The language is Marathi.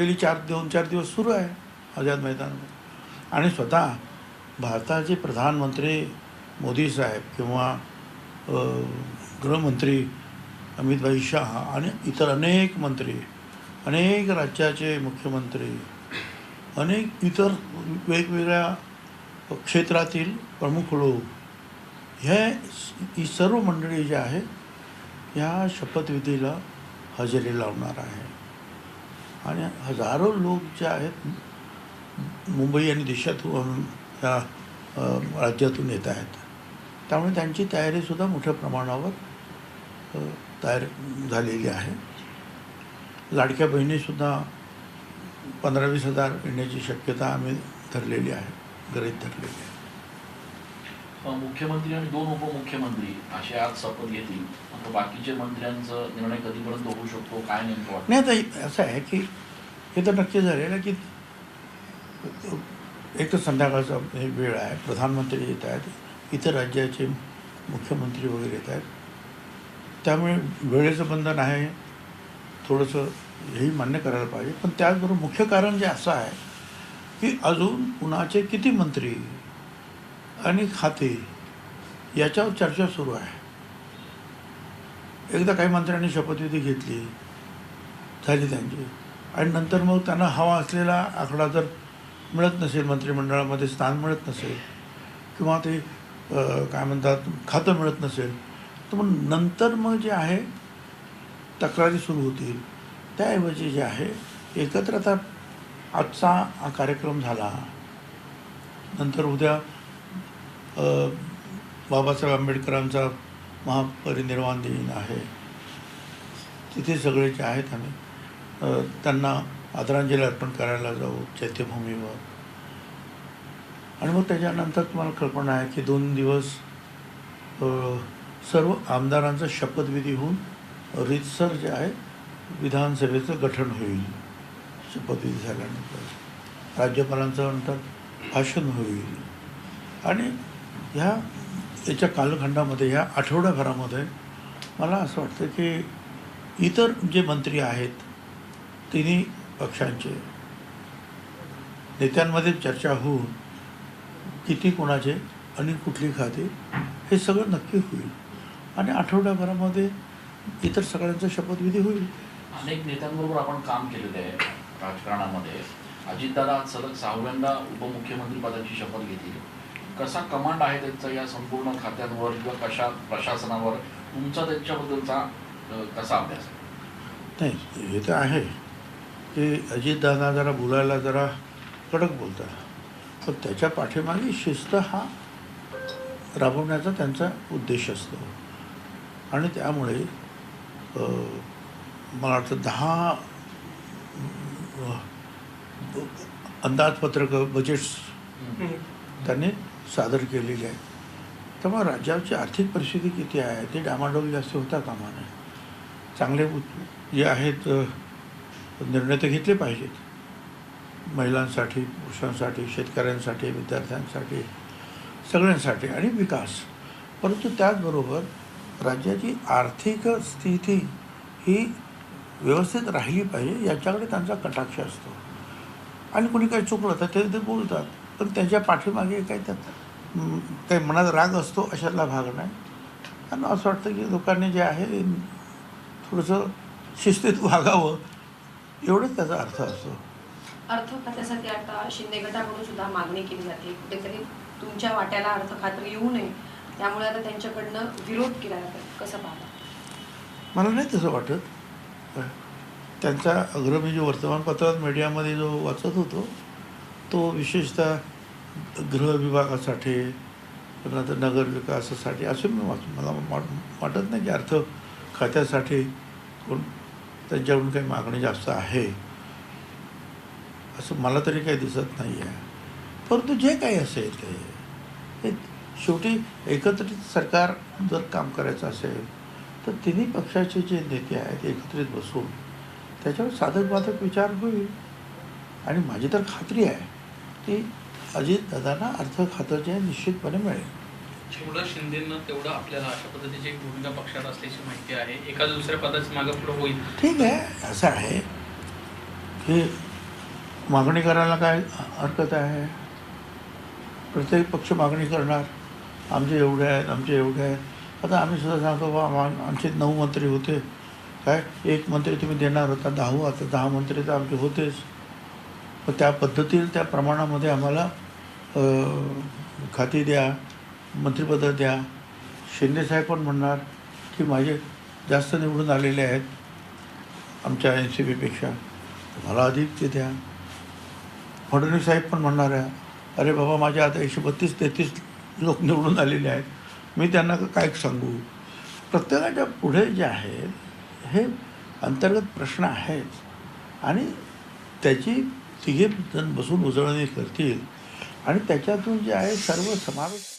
गेली चार दोन चार दिवस सुरू आहे आझाद मैदानामध्ये आणि स्वतः भारताचे प्रधानमंत्री मोदी साहेब किंवा गृहमंत्री गृहमंत्री अमितभाई शाह आणि इतर अनेक मंत्री अनेक राज्याचे मुख्यमंत्री अनेक इतर वेगवेगळ्या क्षेत्रातील प्रमुख लोक हे ही सर्व मंडळी ज्या आहेत ह्या शपथविधीला हजेरी लावणार आहे आणि हजारो लोक जे आहेत मुंबई आणि देशातून या राज्यातून येत आहेत. त्यामुळे त्यांची तयारीसुद्धा मोठ्या प्रमाणावर तयार झालेली आहे. लाडक्या बहिणीसुद्धा पंधरा वीस हजार येण्याची शक्यता आम्ही धरलेली आहे गरीब धरलेली आहे. मुख्यमंत्री आणि दोन उपमुख्यमंत्री असे आज शपथ घेतील. मात्र बाकीचे मंत्र्यांचा निर्णय कधीपर्यंत होऊ शकतो काय नेमकं वाटतं? नाही आता असं आहे की हे तर नक्की झालेलं आहे की एक तर संध्याकाळचा हे वेळ आहे. प्रधानमंत्री येत आहेत. इतर राज्याचे मुख्यमंत्री वगैरे येत आहेत. त्यामुळे वेळेचं बंधन आहे. थोडंसं हेही मान्य करायला पाहिजे. पण त्याचबरोबर मुख्य कारण जे असं आहे की अजून कुणाचे किती मंत्री आणि खाते याच्यावर चर्चा सुरू आहे. एकदा काही मंत्र्यांनी शपथविधी घेतली झाली त्यांची. आणि नंतर मग त्यांना हवा असलेला आकडा जर मिळत नसेल मंत्रिमंडळामध्ये स्थान मिळत नसेल किंवा ते काय म्हणतात खातं मिळत नसेल तर मग नंतर मग जे आहे तक्रारी सुरू होतील. त्याऐवजी जे आहे एकत्र आता आजचा हा कार्यक्रम झाला. नंतर उद्या बाबासाहेब आंबेडकरांचा महापरिनिर्वाण दिन आहे. तिथे सगळे जे आहेत आम्ही. त्यांना आदरांजली अर्पण करायला जाऊ चैत्यभूमीवर. आणि मग त्याच्यानंतर तुम्हाला कल्पना आहे की दोन दिवस सर्व आमदारांचा शपथविधी होऊन रीतसर जे आहे विधानसभेचं गठन होईल. शपथविधी झाल्यानंतर. राज्यपालांचं नंतर भाषण होईल. आणि ह्या याच्या कालखंडामध्ये ह्या आठवड्याभरामध्ये मला असं वाटतं की इतर जे मंत्री आहेत तिन्ही पक्षांचे नेत्यांमध्ये चर्चा होऊन किती कोणाचे आणि कुठली खाते हे सगळं नक्की होईल. आणि आठवड्याभरामध्ये इतर सगळ्यांचा शपथविधी होईल. अनेक नेत्यांबरोबर आपण काम केलेलं आहे राजकारणामध्ये. अजितदादा सलग सहाव्यांदा उपमुख्यमंत्री पदाची शपथ घेतली. कसा कमांड आहे त्यांचा या संपूर्ण खात्यांवर किंवा कशा प्रशासनावर तुमचा त्यांच्याबद्दलचा कसा अभ्यास नाही हे तर आहे. की अजितदादा जरा बोलायला जरा कडक बोलतात. पण त्याच्या पाठीमागे शिस्त हा राबवण्याचा त्यांचा उद्देश असतो. आणि त्यामुळे मला वाटतं दहा अंदाजपत्रकं बजेट्स त्यांनी सादर केलेली आहे. त्यामुळे राज्याची आर्थिक परिस्थिती किती आहे? ती डामाडोल जास्त होता कामा नये. चांगले जे आहेत निर्णय ते घेतले पाहिजेत. महिलांसाठी पुरुषांसाठी शेतकऱ्यांसाठी विद्यार्थ्यांसाठी सगळ्यांसाठी आणि विकास. परंतु त्याचबरोबर राज्याची आर्थिक स्थिती ही व्यवस्थित राहिली पाहिजे याच्याकडे त्यांचा कटाक्ष असतो. आणि कोणी काही चुकलं तर ते ते बोलतात. पण त्याच्या पाठीमागे काही त्यात काही मनात राग असतो अशातला भाग नाही. आणि असं वाटतं की लोकांनी जे आहे थोडंसं शिस्तीत वागावं एवढंच त्याचा अर्थ असतो. अर्थ खात्यासाठी आता शिंदे गटाकडून सुद्धा मागणी केली जाते. कुठेतरी तुमच्या वाट्याला अर्थ खातं येऊ नये. त्यामुळे आता त्यांच्याकडनं विरोध केला जातो. कसं पाहता? मला नाही तसं वाटत. त्यांचा अग्रमी जो वर्तमानपत्रात मीडियामध्ये जो वाचत होतो तो विशेषतः गृह विभागासाठी नंतर नगर विकासासाठी असे मी वाच मला वाटत नाही की अर्थ खात्यासाठी कोण त्यांच्याकडून काही मागणी जास्त आहे. असं मला तरी काही दिसत नाही आहे परंतु जे काही असेल ते हे शेवटी एकत्रित सरकार जर काम करायचं असेल तर तिन्ही पक्षाचे जे नेते आहेत एकत्रित बसून त्याच्यावर साधक बाधक विचार होईल. आणि माझी तर खात्री आहे की अजितदादांना अर्थ खातं जे आहे निश्चितपणे मिळेल. जेवढं शिंदेनं तेवढं आपल्याला अशा पद्धतीची एक भूमिका पक्षात असल्याची माहिती आहे. एका दुसऱ्या पदाचं मागं पुढं होईल. ठीक आहे. असं आहे. की मागणी करायला काय हरकत आहे? प्रत्येक पक्ष मागणी करणार. आमचे एवढे आहेत आमचे एवढे आहेत. आता आम्ही सुद्धा सांगतो बा आम- आमचे नऊ मंत्री होते. काय? एक मंत्री तुम्ही देणार होता दहा आता दहा मंत्री तर आमचे होतेच. पण त्या पद्धतीने त्या प्रमाणामध्ये आम्हाला खाती द्या मंत्रिपद द्या. शिंदेसाहेब पण म्हणणार की माझे जास्त निवडून आलेले आहेत आमच्या एन सी बीपेक्षा मला अधिक ते द्या. फडणवीस साहेब पण म्हणणार आहे अरे बाबा माझ्या आता एकशे बत्तीस तेहतीस लोक निवडून आलेले आहेत. मी त्यांना काय सांगू? प्रत्येकाच्या पुढे जे आहेत हे अंतर्गत प्रश्न आहेत. आणि त्याची तिघे जण बसून उजळणी करतील. आणि त्याच्यातून जे आहे सर्व समावेश